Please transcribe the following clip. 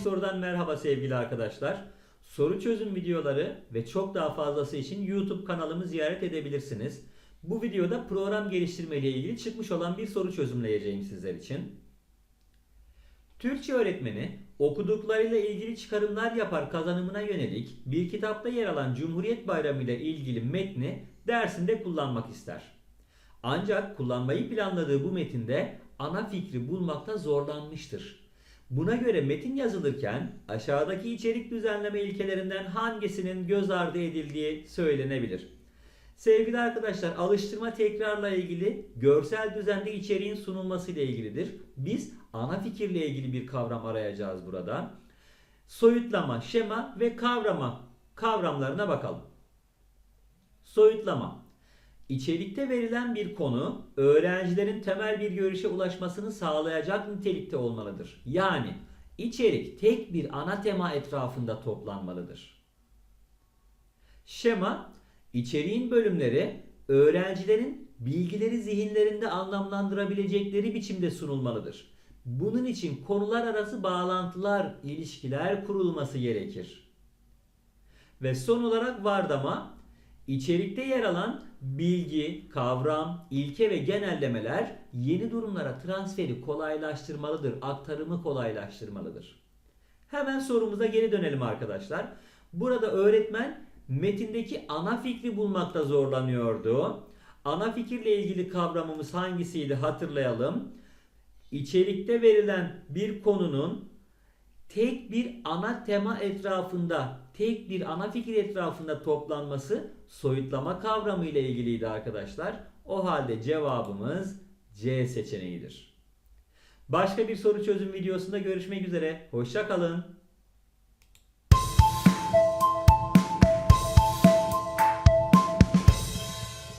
sorudan merhaba sevgili arkadaşlar. Soru çözüm videoları ve çok daha fazlası için YouTube kanalımı ziyaret edebilirsiniz. Bu videoda program geliştirme ile ilgili çıkmış olan bir soru çözümleyeceğim sizler için. Türkçe öğretmeni okuduklarıyla ilgili çıkarımlar yapar kazanımına yönelik bir kitapta yer alan Cumhuriyet Bayramı ile ilgili metni dersinde kullanmak ister. Ancak kullanmayı planladığı bu metinde ana fikri bulmakta zorlanmıştır. Buna göre metin yazılırken aşağıdaki içerik düzenleme ilkelerinden hangisinin göz ardı edildiği söylenebilir. Sevgili arkadaşlar alıştırma tekrarla ilgili görsel düzende içeriğin sunulması ile ilgilidir. Biz ana fikirle ilgili bir kavram arayacağız burada. Soyutlama, şema ve kavrama kavramlarına bakalım. Soyutlama. İçerikte verilen bir konu öğrencilerin temel bir görüşe ulaşmasını sağlayacak nitelikte olmalıdır. Yani içerik tek bir ana tema etrafında toplanmalıdır. Şema, içeriğin bölümleri öğrencilerin bilgileri zihinlerinde anlamlandırabilecekleri biçimde sunulmalıdır. Bunun için konular arası bağlantılar, ilişkiler kurulması gerekir. Ve son olarak vardama, içerikte yer alan bilgi, kavram, ilke ve genellemeler yeni durumlara transferi kolaylaştırmalıdır, aktarımı kolaylaştırmalıdır. Hemen sorumuza geri dönelim arkadaşlar. Burada öğretmen metindeki ana fikri bulmakta zorlanıyordu. Ana fikirle ilgili kavramımız hangisiydi hatırlayalım. İçerikte verilen bir konunun tek bir ana tema etrafında, tek bir ana fikir etrafında toplanması soyutlama kavramı ile ilgiliydi arkadaşlar. O halde cevabımız C seçeneğidir. Başka bir soru çözüm videosunda görüşmek üzere. Hoşça kalın.